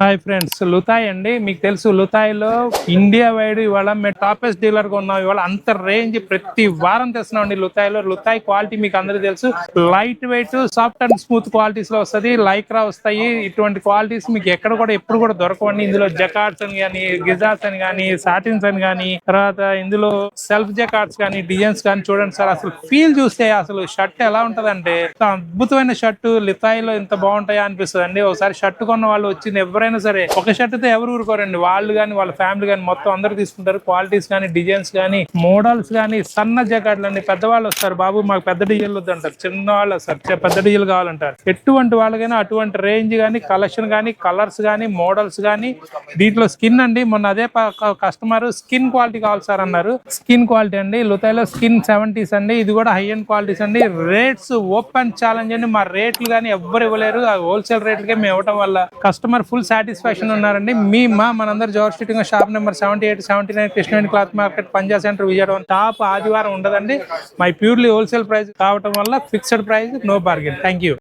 Hi friends లుతాయ్ అండి. మీకు తెలుసు లుతాయ్లో ఇండియా వైడ్ ఇవాళ మేము టాపెస్ట్ డీలర్గా ఉన్నాం. ఇవాళ అంత రేంజ్ ప్రతి వారం తెస్తున్నాం అండి లుతాయ్లో. లుతాయ్ క్వాలిటీ మీకు అందరికీ తెలుసు. Light weight soft and smooth క్వాలిటీస్లో వస్తుంది. లైక్రా వస్తాయి. ఇటువంటి క్వాలిటీస్ మీకు ఎక్కడ కూడా ఎప్పుడు కూడా దొరకవండి. ఇందులో జకార్డ్స్ అని కానీ గిజార్స్ అని కానీ సాటిన్స్ అని కానీ తర్వాత ఇందులో సెల్ఫ్ జకార్డ్స్ కానీ డిజైన్స్ కానీ చూడండి సార్. అసలు ఫీల్ చూస్తే అసలు షర్ట్ ఎలా ఉంటదంటే అద్భుతమైన షర్ట్ లితాయిలో ఇంత బాగుంటాయా అనిపిస్తుంది అండి ఒకసారి షర్ట్ కొన్న వాళ్ళు వచ్చింది ఎవరైనా సరే ఒక షర్ట్ ఎవరు ఊరుకోరండి. వాళ్ళు కానీ వాళ్ళ ఫ్యామిలీ కానీ మొత్తం అందరూ తీసుకుంటారు. క్వాలిటీస్ కానీ డిజైన్స్ కానీ మోడల్స్ కానీ సన్న జకాట్లు అండి. పెద్దవాళ్ళు వస్తారు బాబు మాకు పెద్ద డిజైన్లు వద్దంటారు చిన్న వాళ్ళు వస్తారు. పెద్ద డిజైన్లు కావాలంటారు. ఎటువంటి వాళ్ళకైనా అటువంటి రేంజ్ కానీ కలెక్షన్ కానీ కలర్స్ కానీ మోడల్స్ కానీ దీంట్లో స్కిన్ అండి. మొన్న అదే కస్టమర్ స్కిన్ క్వాలిటీ కావాలి సార్ అన్నారు. స్కిన్ క్వాలిటీ అండి. లుతాయిలో స్కిన్ సెవెంటీస్ అండి. ఇది కూడా హై అండ్ క్వాలిటీస్ అండి. రేట్స్ ఓపెన్ ఛాలెంజ్ అండి. మా రేట్లు కానీ ఎవ్వరు ఇవ్వలేరు. ఆ హోల్సేల్ రేట్లకే మేము ఇవ్వటం వల్ల కస్టమర్ ఫుల్ సాటిస్ఫాక్షన్ ఉన్నారండి. మీ మా మనందరూ జోర్ street shop number seventy eight seventy nine Krishnaveni cloth market Punjab centre Vijayawada top ఆదివారం ఉండదండి. మై ప్యూర్లీ హోల్సేల్ ప్రైస్ కావటం వల్ల fixed price no bargain. Thank you